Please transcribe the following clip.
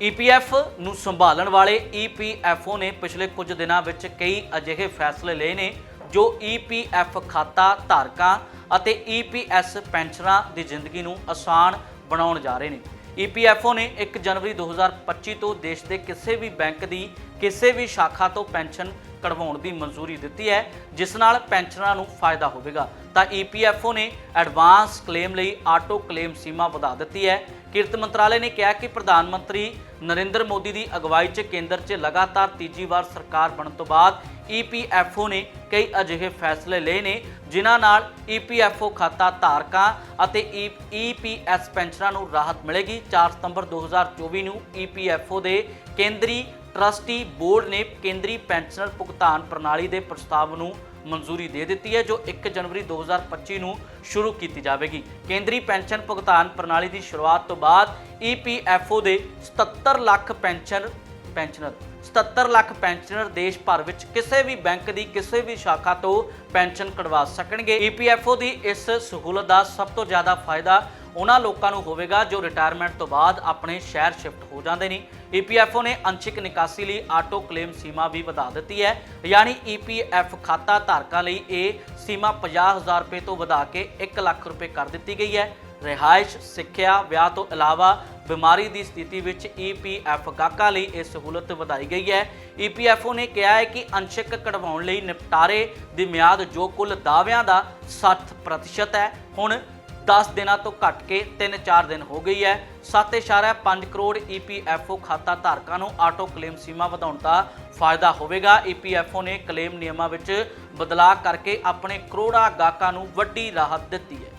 EPF ਨੂੰ ਸੰਭਾਲਣ ਵਾਲੇ ਈਪੀਐਫਓ ਨੇ ਪਿਛਲੇ ਕੁਝ ਦਿਨਾਂ ਵਿੱਚ ਕਈ ਅਜਿਹੇ ਫੈਸਲੇ ਲਏ ਨੇ ਜੋ ਈਪੀਐਫ ਖਾਤਾ ਧਾਰਕਾਂ ਅਤੇ ਈਪੀਐਸ ਪੈਨਸ਼ਨਰਾਂ ਦੀ ਜ਼ਿੰਦਗੀ ਨੂੰ ਆਸਾਨ ਬਣਾਉਣ ਜਾ ਰਹੇ ਨੇ। ਈਪੀਐਫਓ ਨੇ 1 ਜਨਵਰੀ 2025 ਤੋਂ ਦੇਸ਼ ਦੇ ਕਿਸੇ ਵੀ ਬੈਂਕ ਦੀ, ਕਿਸੇ ਵੀ ਸ਼ਾਖਾ ਤੋਂ ਪੈਨਸ਼ਨ ਕਢਵਾਉਣ ਦੀ ਮਨਜ਼ੂਰੀ ਦਿੱਤੀ ਹੈ, ਜਿਸ ਨਾਲ ਪੈਨਸ਼ਨਰਾਂ ਨੂੰ ਫਾਇਦਾ ਹੋਵੇਗਾ। ਤਾਂ ਈਪੀਐਫਓ ਨੇ ਐਡਵਾਂਸ ਕਲੇਮ ਲਈ ਆਟੋ ਕਲੇਮ ਸੀਮਾ ਵਧਾ ਦਿੱਤੀ ਹੈ। ਕਿਰਤ ਮੰਤਰਾਲੇ ਨੇ ਕਿਹਾ ਕਿ ਪ੍ਰਧਾਨ ਮੰਤਰੀ ਨਰਿੰਦਰ ਮੋਦੀ ਦੀ ਅਗਵਾਈ 'ਚ ਕੇਂਦਰ 'ਚ ਲਗਾਤਾਰ ਤੀਜੀ ਵਾਰ ਸਰਕਾਰ ਬਣਨ ਤੋਂ ਬਾਅਦ ਈਪੀਐਫਓ ਨੇ ਕਈ ਅਜਿਹੇ ਫੈਸਲੇ ਲਏ ਨੇ, ਜਿਨ੍ਹਾਂ ਨਾਲ ਈਪੀਐਫਓ ਖਾਤਾ ਧਾਰਕਾਂ ਅਤੇ ਈਪੀਐਸ ਪੈਨਸ਼ਨਰਾਂ ਨੂੰ ਰਾਹਤ ਮਿਲੇਗੀ। 4 ਸਤੰਬਰ 2024 ਨੂੰ ਈਪੀਐਫਓ ਦੇ ਕੇਂਦਰੀ ਟਰਸਟੀ ਬੋਰਡ ਨੇ ਕੇਂਦਰੀ ਪੈਨਸ਼ਨਰ ਭੁਗਤਾਨ ਪ੍ਰਣਾਲੀ ਦੇ ਪ੍ਰਸਤਾਵ ਨੂੰ ਮਨਜ਼ੂਰੀ ਦੇ ਦਿੱਤੀ ਹੈ, ਜੋ 1 ਜਨਵਰੀ 2025 ਨੂੰ ਸ਼ੁਰੂ ਕੀਤੀ ਜਾਵੇਗੀ। ਕੇਂਦਰੀ ਪੈਨਸ਼ਨ ਭੁਗਤਾਨ ਪ੍ਰਣਾਲੀ ਦੀ ਸ਼ੁਰੂਆਤ ਤੋਂ ਬਾਅਦ ਈਪੀਐਫਓ ਦੇ 77 lakh pension pensioner 77 lakh pensioner ਦੇਸ਼ ਭਰ ਵਿੱਚ ਕਿਸੇ ਵੀ ਬੈਂਕ ਦੀ ਕਿਸੇ ਵੀ ਸ਼ਾਖਾ ਤੋਂ ਪੈਨਸ਼ਨ ਕਢਵਾ ਸਕਣਗੇ। ਈਪੀਐਫਓ ਦੀ ਇਸ ਸਹੂਲਤ ਦਾ ਸਭ ਤੋਂ ਜ਼ਿਆਦਾ ਫਾਇਦਾ ਉਹਨਾਂ ਲੋਕਾਂ ਨੂੰ ਹੋਵੇਗਾ ਜੋ ਰਿਟਾਇਰਮੈਂਟ ਤੋਂ ਬਾਅਦ ਆਪਣੇ ਸ਼ਹਿਰ ਸ਼ਿਫਟ ਹੋ ਜਾਂਦੇ ਨੇ। ਈਪੀਐਫਓ ਨੇ ਅੰਸ਼ਿਕ ਨਿਕਾਸੀ ਲਈ ਆਟੋ ਕਲੇਮ ਸੀਮਾ ਵੀ ਵਧਾ ਦਿੱਤੀ ਹੈ। ਯਾਨੀ ਈਪੀਐਫ ਖਾਤਾ ਧਾਰਕਾਂ ਲਈ ਇਹ ਸੀਮਾ 50000 ਰੁਪਏ ਤੋਂ ਵਧਾ ਕੇ 1 ਲੱਖ ਰੁਪਏ ਕਰ ਦਿੱਤੀ ਗਈ ਹੈ। ਰਿਹਾਇਸ਼, ਸਿੱਖਿਆ, ਵਿਆਹ ਤੋਂ ਇਲਾਵਾ ਬਿਮਾਰੀ ਦੀ ਸਥਿਤੀ ਵਿੱਚ ਈਪੀਐਫ ਗਾਹਕਾਂ ਲਈ ਇਹ ਸਹੂਲਤ ਵਧਾਈ ਗਈ ਹੈ। ਈਪੀਐਫਓ ਨੇ ਕਿਹਾ ਹੈ ਕਿ ਅੰਸ਼ਿਕ ਕਢਵਾਉਣ ਲਈ ਨਿਪਟਾਰੇ ਦੀ ਮਿਆਦ ਜੋ ਕੁੱਲ ਦਾਅਵਿਆਂ ਦਾ 60% ਹੈ, ਹੁਣ 10 ਦਿਨਾਂ ਤੋਂ ਘਟ ਕੇ 3-4 ਦਿਨ ਹੋ ਗਈ ਹੈ। 7.5 ਕਰੋੜ ਈਪੀਐਫਓ ਖਾਤਾ ਧਾਰਕਾਂ ਨੂੰ ਆਟੋ ਕਲੇਮ ਸੀਮਾ ਵਧਾਉਣ ਦਾ ਫਾਇਦਾ ਹੋਵੇਗਾ। ਈਪੀਐਫਓ ਨੇ ਕਲੇਮ ਨਿਯਮਾਂ ਵਿੱਚ ਬਦਲਾਅ ਕਰਕੇ ਆਪਣੇ ਕਰੋੜਾਂ ਗਾਹਕਾਂ ਨੂੰ ਵੱਡੀ ਰਾਹਤ ਦਿੱਤੀ ਹੈ।